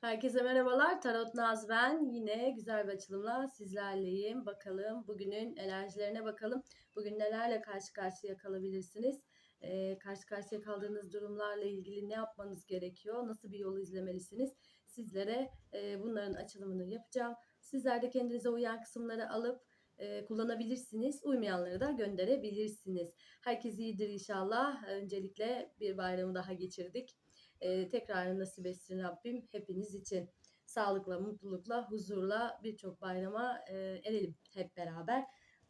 Herkese merhabalar. Tarot Naz ben. Yine güzel bir açılımla sizlerleyim. Bakalım bugünün enerjilerine bakalım. Bugün nelerle karşı karşıya kalabilirsiniz? Ee, karşı karşıya kaldığınız durumlarla ilgili ne yapmanız gerekiyor? Nasıl bir yolu izlemelisiniz? Sizlere e, bunların açılımını yapacağım. Sizler de kendinize uyan kısımları alıp e, kullanabilirsiniz. Uymayanları da gönderebilirsiniz. Herkes iyidir inşallah. Öncelikle bir bayramı daha geçirdik. Ee, tekrar nasip etsin Rabbim hepiniz için. Sağlıkla, mutlulukla, huzurla birçok bayrama e, erelim hep beraber.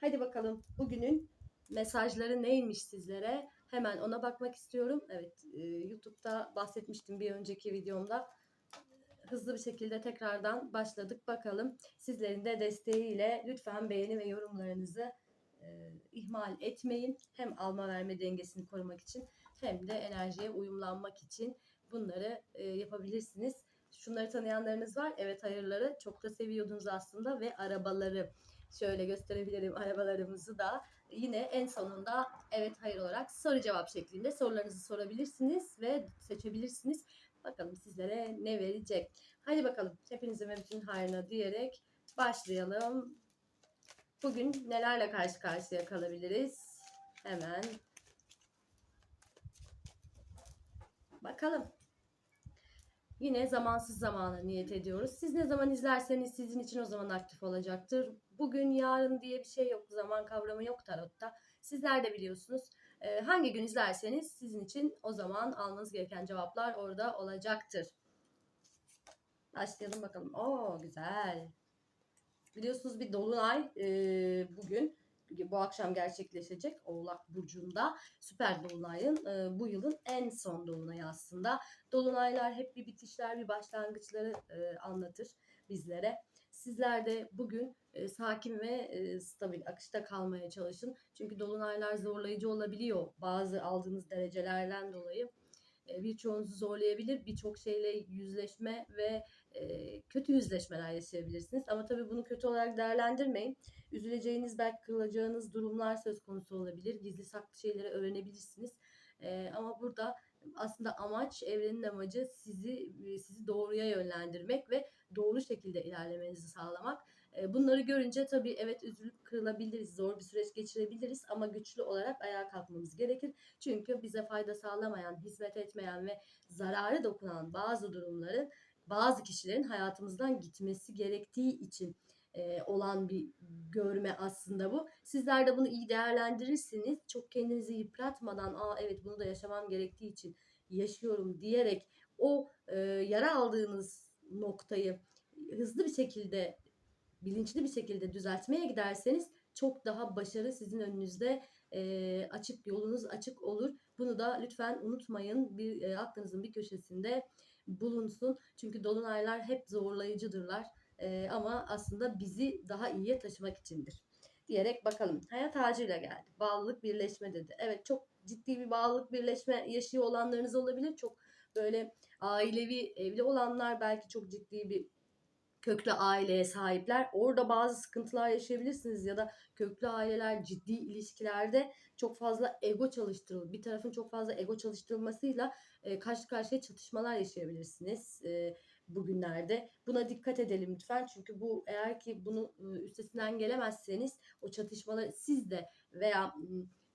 Hadi bakalım bugünün mesajları neymiş sizlere? Hemen ona bakmak istiyorum. Evet, e, YouTube'da bahsetmiştim bir önceki videomda. Hızlı bir şekilde tekrardan başladık. Bakalım sizlerin de desteğiyle lütfen beğeni ve yorumlarınızı e, ihmal etmeyin. Hem alma verme dengesini korumak için hem de enerjiye uyumlanmak için bunları e, yapabilirsiniz. Şunları tanıyanlarınız var. Evet hayırları çok da seviyordunuz aslında ve arabaları şöyle gösterebilirim arabalarımızı da yine en sonunda evet hayır olarak soru cevap şeklinde sorularınızı sorabilirsiniz ve seçebilirsiniz. Bakalım sizlere ne verecek. Hadi bakalım hepinizin ve bütün hayrına diyerek başlayalım. Bugün nelerle karşı karşıya kalabiliriz? Hemen bakalım. Yine zamansız zamana niyet ediyoruz. Siz ne zaman izlerseniz sizin için o zaman aktif olacaktır. Bugün, yarın diye bir şey yok. Zaman kavramı yok tarotta. Sizler de biliyorsunuz. Ee, hangi gün izlerseniz sizin için o zaman almanız gereken cevaplar orada olacaktır. Başlayalım bakalım. Oo güzel. Biliyorsunuz bir dolunay e, bugün bu akşam gerçekleşecek Oğlak Burcu'nda süper dolunayın e, bu yılın en son dolunayı aslında. Dolunaylar hep bir bitişler bir başlangıçları e, anlatır bizlere. Sizler de bugün e, sakin ve e, stabil akışta kalmaya çalışın. Çünkü dolunaylar zorlayıcı olabiliyor bazı aldığınız derecelerden dolayı. E, birçoğunuzu zorlayabilir. Birçok şeyle yüzleşme ve kötü yüzleşmeler yaşayabilirsiniz. Ama tabii bunu kötü olarak değerlendirmeyin. Üzüleceğiniz, belki kırılacağınız durumlar söz konusu olabilir. Gizli saklı şeyleri öğrenebilirsiniz. Ama burada aslında amaç, evrenin amacı sizi sizi doğruya yönlendirmek ve doğru şekilde ilerlemenizi sağlamak. Bunları görünce tabii evet üzülüp kırılabiliriz, zor bir süreç geçirebiliriz ama güçlü olarak ayağa kalkmamız gerekir. Çünkü bize fayda sağlamayan, hizmet etmeyen ve zararı dokunan bazı durumların bazı kişilerin hayatımızdan gitmesi gerektiği için e, olan bir görme aslında bu. Sizler de bunu iyi değerlendirirsiniz. Çok kendinizi yıpratmadan, aa evet bunu da yaşamam gerektiği için yaşıyorum diyerek o e, yara aldığınız noktayı hızlı bir şekilde, bilinçli bir şekilde düzeltmeye giderseniz çok daha başarı sizin önünüzde e, açık, yolunuz açık olur. Bunu da lütfen unutmayın. Bir e, aklınızın bir köşesinde bulunsun. Çünkü dolunaylar hep zorlayıcıdırlar. E, ama aslında bizi daha iyiye taşımak içindir. Diyerek bakalım. Hayat ağacıyla geldi. Bağlılık birleşme dedi. Evet çok ciddi bir bağlılık birleşme yaşıyor olanlarınız olabilir. Çok böyle ailevi evli olanlar belki çok ciddi bir köklü aileye sahipler. Orada bazı sıkıntılar yaşayabilirsiniz ya da köklü aileler ciddi ilişkilerde çok fazla ego çalıştırıl bir tarafın çok fazla ego çalıştırılmasıyla e, karşı karşıya çatışmalar yaşayabilirsiniz e, bugünlerde. Buna dikkat edelim lütfen. Çünkü bu eğer ki bunu e, üstesinden gelemezseniz o çatışmaları siz de veya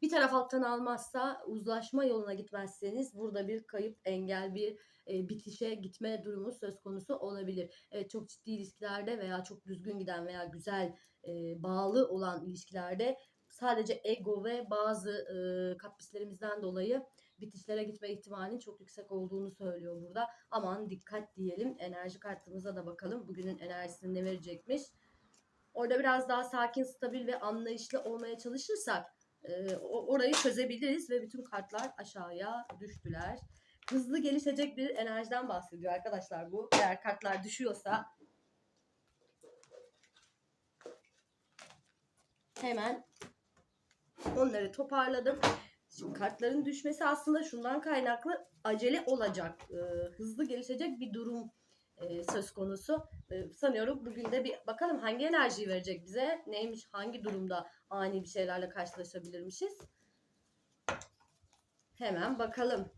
bir taraf alttan almazsa uzlaşma yoluna gitmezseniz burada bir kayıp engel bir e, bitişe gitme durumu söz konusu olabilir. Evet çok ciddi ilişkilerde veya çok düzgün giden veya güzel e, bağlı olan ilişkilerde sadece ego ve bazı e, kaprislerimizden dolayı bitişlere gitme ihtimalinin çok yüksek olduğunu söylüyor burada. Aman dikkat diyelim. Enerji kartımıza da bakalım. Bugünün enerjisini ne verecekmiş. Orada biraz daha sakin, stabil ve anlayışlı olmaya çalışırsak orayı çözebiliriz ve bütün kartlar aşağıya düştüler. Hızlı gelişecek bir enerjiden bahsediyor arkadaşlar bu. Eğer kartlar düşüyorsa hemen onları toparladım. Şimdi kartların düşmesi aslında şundan kaynaklı acele olacak, hızlı gelişecek bir durum e, söz konusu. E, sanıyorum bugün de bir bakalım hangi enerjiyi verecek bize, neymiş, hangi durumda ani bir şeylerle karşılaşabilirmişiz. Hemen bakalım.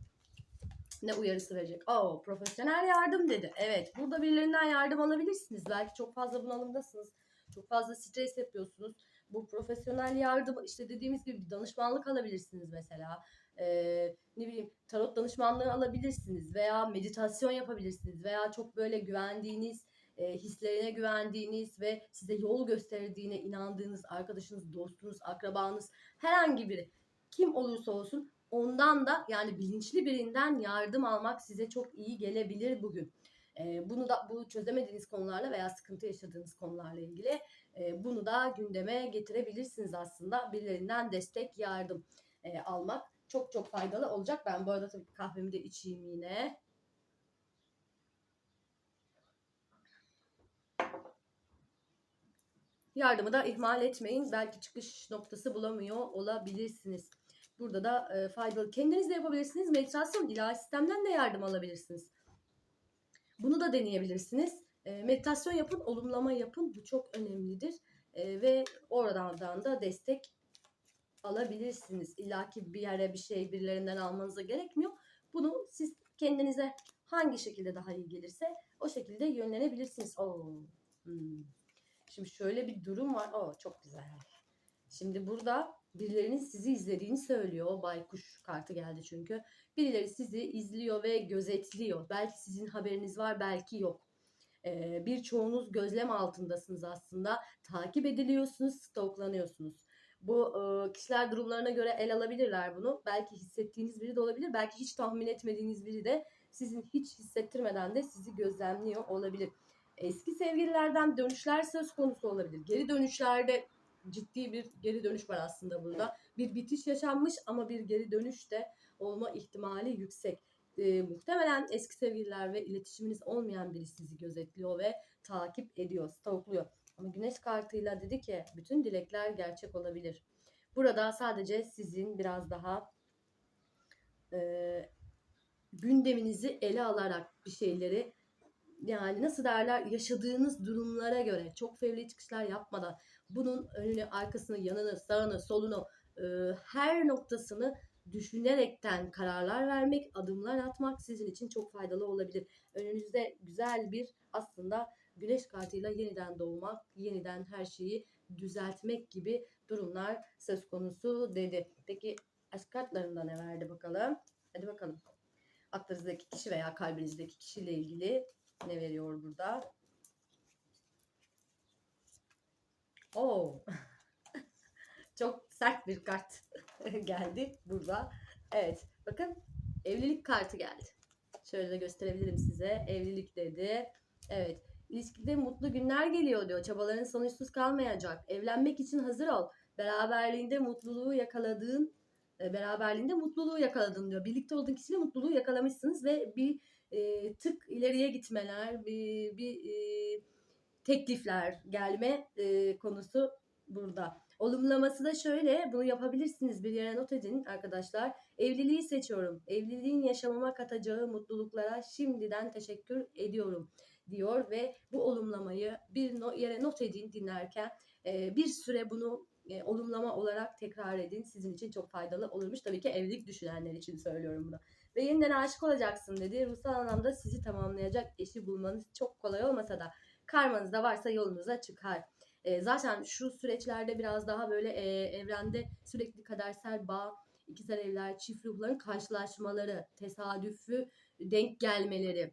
ne uyarısı verecek? Oo, profesyonel yardım dedi. Evet, burada birilerinden yardım alabilirsiniz. Belki çok fazla bunalımdasınız. Çok fazla stres yapıyorsunuz. Bu profesyonel yardım işte dediğimiz gibi danışmanlık alabilirsiniz mesela. Ee, ne bileyim tarot danışmanlığı alabilirsiniz veya meditasyon yapabilirsiniz veya çok böyle güvendiğiniz e, hislerine güvendiğiniz ve size yol gösterdiğine inandığınız arkadaşınız, dostunuz, akrabanız herhangi biri kim olursa olsun ondan da yani bilinçli birinden yardım almak size çok iyi gelebilir bugün. E, bunu da bu çözemediğiniz konularla veya sıkıntı yaşadığınız konularla ilgili e, bunu da gündeme getirebilirsiniz aslında. Birilerinden destek, yardım e, almak çok çok faydalı olacak. Ben bu arada tabii kahvemi de içeyim yine. Yardımı da ihmal etmeyin. Belki çıkış noktası bulamıyor olabilirsiniz. Burada da e, faydalı. Kendiniz de yapabilirsiniz. Meditasyon ilahi sistemden de yardım alabilirsiniz. Bunu da deneyebilirsiniz. E, meditasyon yapın, olumlama yapın. Bu çok önemlidir. E, ve oradan da destek alabilirsiniz. İlla ki bir yere bir şey birilerinden almanıza gerekmiyor. Bunu siz kendinize hangi şekilde daha iyi gelirse o şekilde yönlenebilirsiniz. Oo. Hmm. Şimdi şöyle bir durum var. Oo çok güzel. Şimdi burada birilerinin sizi izlediğini söylüyor. Baykuş kartı geldi çünkü. Birileri sizi izliyor ve gözetliyor. Belki sizin haberiniz var, belki yok. Ee, birçoğunuz gözlem altındasınız aslında. Takip ediliyorsunuz, stalklanıyorsunuz. Bu e, kişiler durumlarına göre el alabilirler bunu. Belki hissettiğiniz biri de olabilir. Belki hiç tahmin etmediğiniz biri de sizin hiç hissettirmeden de sizi gözlemliyor olabilir. Eski sevgililerden dönüşler söz konusu olabilir. Geri dönüşlerde ciddi bir geri dönüş var aslında burada. Bir bitiş yaşanmış ama bir geri dönüş de olma ihtimali yüksek. E, muhtemelen eski sevgililer ve iletişiminiz olmayan biri sizi gözetliyor ve takip ediyor, stalkluyor. Ama güneş kartıyla dedi ki bütün dilekler gerçek olabilir. Burada sadece sizin biraz daha e, gündeminizi ele alarak bir şeyleri yani nasıl derler yaşadığınız durumlara göre çok fevri çıkışlar yapmadan bunun önünü, arkasını, yanını, sağını, solunu e, her noktasını düşünerekten kararlar vermek, adımlar atmak sizin için çok faydalı olabilir. Önünüzde güzel bir aslında güneş kartıyla yeniden doğmak, yeniden her şeyi düzeltmek gibi durumlar söz konusu dedi. Peki aşk kartlarında ne verdi bakalım? Hadi bakalım. Aklınızdaki kişi veya kalbinizdeki kişiyle ilgili ne veriyor burada? Oo. Çok sert bir kart geldi burada. Evet. Bakın evlilik kartı geldi. Şöyle de gösterebilirim size. Evlilik dedi. Evet. İlişkide mutlu günler geliyor diyor. Çabaların sonuçsuz kalmayacak. Evlenmek için hazır ol. Beraberliğinde mutluluğu yakaladığın e, beraberliğinde mutluluğu yakaladın diyor. Birlikte olduğun kişiyle mutluluğu yakalamışsınız ve bir e, tık ileriye gitmeler, bir, bir e, teklifler gelme e, konusu burada. Olumlaması da şöyle, bunu yapabilirsiniz bir yere not edin arkadaşlar. Evliliği seçiyorum. Evliliğin yaşamama katacağı mutluluklara şimdiden teşekkür ediyorum diyor ve bu olumlamayı bir no yere not edin dinlerken e, bir süre bunu e, olumlama olarak tekrar edin. Sizin için çok faydalı olurmuş. Tabii ki evlilik düşünenler için söylüyorum bunu. Ve yeniden aşık olacaksın dedi. Ruhsal anlamda sizi tamamlayacak eşi bulmanız çok kolay olmasa da karmanız da varsa yolunuza çıkar. E, zaten şu süreçlerde biraz daha böyle e, evrende sürekli kadersel bağ, ikizler evler, çift ruhların karşılaşmaları, tesadüfü denk gelmeleri.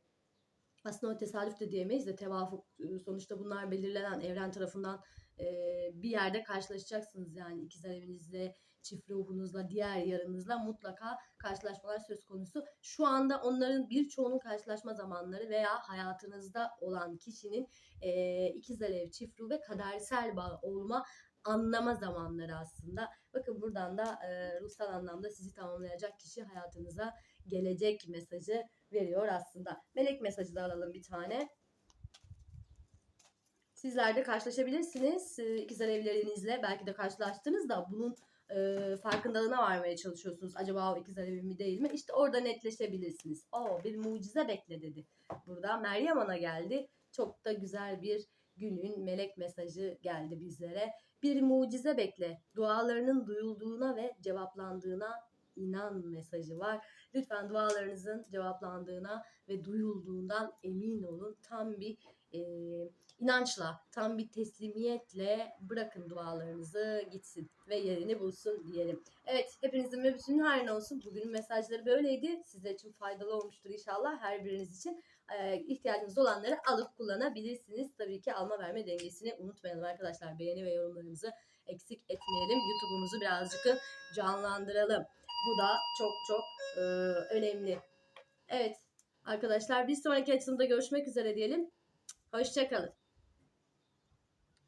Aslında o tesadüf de diyemeyiz de tevafuk sonuçta bunlar belirlenen evren tarafından e, bir yerde karşılaşacaksınız yani ikizler evinizle, çift ruhunuzla, diğer yarınızla mutlaka karşılaşmalar söz konusu. Şu anda onların birçoğunun karşılaşma zamanları veya hayatınızda olan kişinin e, ikiz alev, çift ruh ve kadersel bağ olma anlama zamanları aslında. Bakın buradan da e, ruhsal anlamda sizi tamamlayacak kişi hayatınıza gelecek mesajı veriyor aslında. Melek mesajı da alalım bir tane. Sizler de karşılaşabilirsiniz. İkizler evlerinizle belki de karşılaştınız da bunun e, farkındalığına varmaya çalışıyorsunuz. Acaba o ikizler evi mi değil mi? İşte orada netleşebilirsiniz. O bir mucize bekle dedi. Burada Meryem Ana geldi. Çok da güzel bir günün melek mesajı geldi bizlere. Bir mucize bekle. Dualarının duyulduğuna ve cevaplandığına inan mesajı var. Lütfen dualarınızın cevaplandığına ve duyulduğundan emin olun. Tam bir e, inançla, tam bir teslimiyetle bırakın dualarınızı gitsin ve yerini bulsun diyelim. Evet, hepinizin ve bütünün hayrına olsun. Bugünün mesajları böyleydi. Sizler için faydalı olmuştur inşallah. Her biriniz için e, ihtiyacınız olanları alıp kullanabilirsiniz. Tabii ki alma verme dengesini unutmayalım arkadaşlar. Beğeni ve yorumlarımızı eksik etmeyelim. YouTube'umuzu birazcık canlandıralım. Bu da çok çok e, önemli. Evet arkadaşlar bir sonraki açılımda görüşmek üzere diyelim. Hoşçakalın.